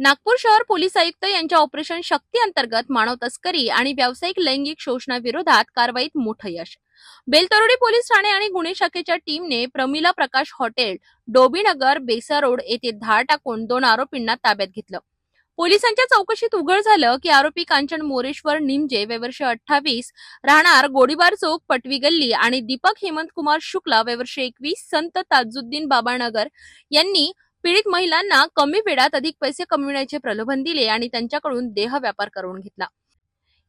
नागपूर शहर पोलीस आयुक्त यांच्या ऑपरेशन शक्ती अंतर्गत मानव तस्करी आणि व्यावसायिक लैंगिक शोषणाविरोधात कारवाईत मोठं यश. बेलतरोडी पोलीस ठाणे आणि गुन्हे शाखेच्या टीमने प्रमिला प्रकाश हॉटेल डोबीनगर बेसा रोड येथे धाड टाकून दोन आरोपींना ताब्यात घेतलं. पोलिसांच्या चौकशीत उघड झालं की आरोपी कांचन मोरेश्वर निमजे वेवर्ष अठ्ठावीस राहणार गोडीबार चौक पटवी गल्ली आणि दीपक हेमंत कुमार शुक्ला वेवर्षे एकवीस संत ताजुद्दीन बाबानगर यांनी पीडित महिलांना कमी वेळात अधिक पैसे कमविण्याचे प्रलोभन दिले आणि त्यांच्याकडून देह व्यापार करून घेतला.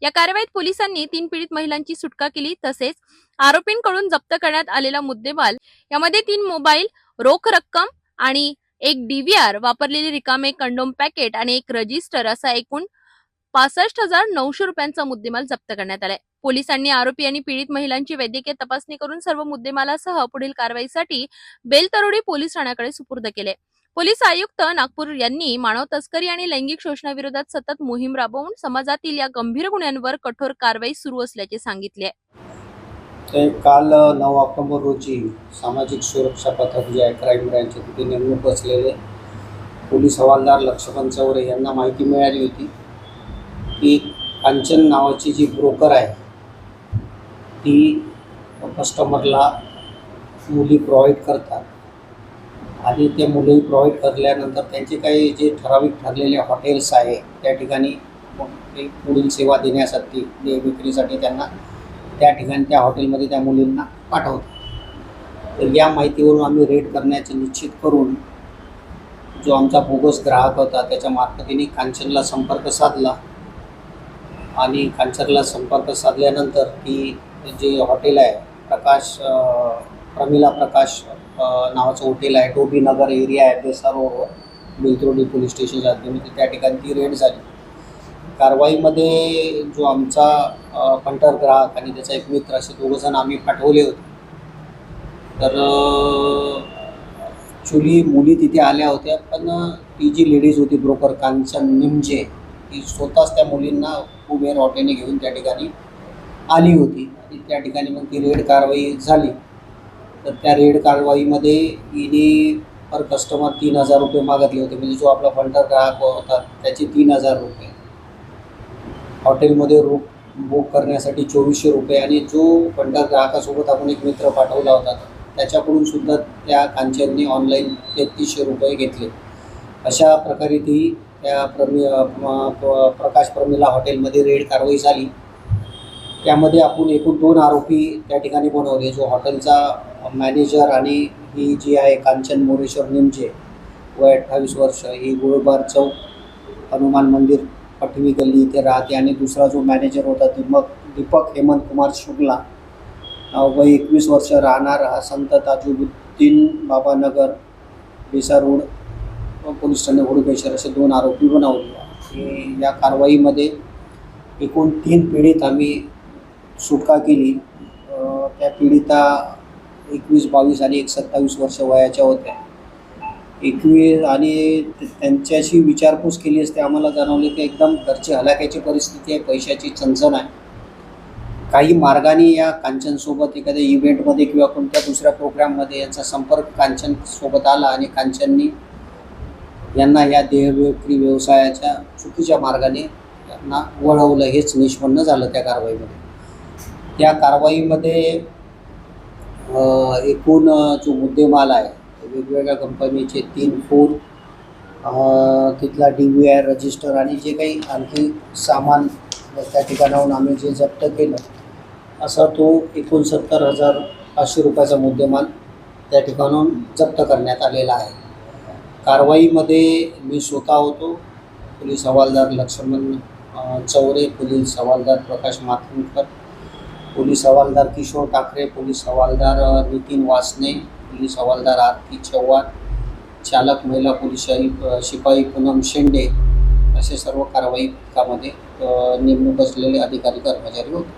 या कारवाईत पोलिसांनी तीन पीडित महिलांची सुटका केली. तसेच आरोपींकडून जप्त करण्यात आलेला मुद्देमाल यामध्ये तीन मोबाईल रोख रक्कम आणि एक डीव्हीआर वापरलेले रिकामे कंडोम पॅकेट आणि एक रजिस्टर असा एकूण पासष्ट हजार नऊशे रुपयांचा मुद्देमाल जप्त करण्यात आलाय. पोलिसांनी आरोपी आणि पीडित महिलांची वैद्यकीय तपासणी करून सर्व मुद्देमालासह पुढील कारवाईसाठी बेलतरोडी पोलीस ठाण्याकडे सुपूर्द केले. पोलीस आयुक्त नागपूर यांनी मानव तस्करी आणि लैंगिक शोषणाविरोधात सतत मोहीम राबवून समाजातील या गंभीर गुन्ह्यांवर कठोर कारवाई सुरू असल्याचे सांगितले ते काल नऊ ऑक्टोबर रोजी सामाजिक सुरक्षा पथक जे आहे क्राईम ब्रँचचे तिथे नेमणूक असलेले पोलीस हवालदार लक्ष्मण चौरे यांना माहिती मिळाली होती की कांचन नावाची जी ब्रोकर आहे ती कस्टमरला मुली प्रोव्हाइड करतात. आणि ते मुलंही प्रोव्हाइड करल्यानंतर त्यांचे काही जे ठराविक ठरलेले हॉटेल्स आहे त्या ठिकाणी ते पुढील सेवा देण्यासाठी ते विक्रीसाठी त्यांना त्या ठिकाणी त्या हॉटेलमध्ये त्या मुलींना पाठवतात. तर या माहितीवरून आम्ही रेड करण्याचे निश्चित करून जो आमचा बोगस ग्राहक होता त्याच्या मार्फतीने कांचनला संपर्क साधला. आणि कांचनला संपर्क साधल्यानंतर ती जे हॉटेल आहे प्रकाश प्रमिला प्रकाश नावाचं हॉटेल आहे. टोबी नगर एरिया आहे. ते सर्व बिलत्रोडी पोलीस स्टेशनच्या हद्दीमध्ये त्या ठिकाणी ती रेड झाली. कारवाईमध्ये जो आमचा कंटर पंटर ग्राहक आणि त्याचा एक मित्र असे दोघंजण आम्ही पाठवले होते. तर ॲक्च्युली मुली तिथे आल्या होत्या पण ती जी लेडीज होती ब्रोकर कांचन निमजे ती स्वतःच त्या मुलींना उबेर हॉटेलने घेऊन त्या ठिकाणी आली होती. आणि त्या ठिकाणी मग ती रेड कारवाई झाली. तर त्या रेड कारवाईमध्ये हिने पर कस्टमर तीन हजार रुपये मागितले होते. म्हणजे जो आपला फंडर ग्राहक होता त्याचे तीन हजार रुपये. हॉटेलमध्ये रूम बुक करण्यासाठी चोवीसशे रुपये आणि जो फंडर ग्राहकासोबत आपण एक मित्र पाठवला होता त्याच्याकडून सुद्धा त्या कांचनने ऑनलाईन तेहतीसशे रुपये घेतले. अशा प्रकारे ती त्या प्रमि प- प्रकाश प्रमिला हॉटेलमध्ये रेड कारवाई झाली. त्यामध्ये आपण एकूण दोन आरोपी त्या ठिकाणी बनवले. जो हॉटेलचा मॅनेजर आणि ही जी आहे कांचन मोरेश्वर निमजे वय अठ्ठावीस वर्ष ही गोळबार चौक हनुमान मंदिर पठवी गल्ली इथे राहते. आणि दुसरा जो मॅनेजर होता दीपक दीपक हेमंत कुमार शुक्ला. व वय एकवीस वर्ष राहणार हा संत ताजुद्दीन बाबानगर बेसा रोड पोलीस ठाणे हुडकेश्वर असे दोन आरोपी बनवले या कारवाईमध्ये एकूण तीन पीडित आम्ही सुटका केली. त्या पीडिता एकवीस बावीस आणि एक सत्तावीस वर्ष वयाच्या होत्या. एकवीस आणि त्यांच्याशी विचारपूस केली असते आम्हाला जाणवले की एकदम घरची हलाख्याची परिस्थिती आहे पैशाची चणचण आहे. काही मार्गाने या कांचनसोबत एखाद्या इव्हेंटमध्ये किंवा कोणत्या दुसऱ्या प्रोग्राममध्ये यांचा संपर्क कांचनसोबत आला आणि कांचननी यांना या देहविक्री व्यवसायाच्या चुकीच्या मार्गाने यांना वळवलं हेच निष्पन्न झालं त्या कारवाईमध्ये. त्या कारवाईमध्ये एकूण जो मुद्देमाल आहे वेगवेगळ्या कंपनीचे तीन फोन तिथला डी व्ही आय रजिस्टर आणि जे काही आणखी सामान त्या ठिकाणाहून आम्ही जे जप्त केलं असा तो एकोणसत्तर हजार पाचशे रुपयाचा मुद्देमाल त्या ठिकाणाहून जप्त करण्यात आलेला आहे. कारवाईमध्ये मी स्वतः होतो पोलीस हवालदार लक्ष्मण चौरे पोलीस हवालदार प्रकाश मातुंकर पोलीस हवालदार किशोर ठाकरे पोलीस हवालदार नितीन वासने पोलीस हवालदार आरती चव्हाण चालक महिला पोलीस शिपाई पूनम शेंडे असे सर्व कारवाई पथकामध्ये नेमणूक असलेले अधिकारी कर्मचारी होते.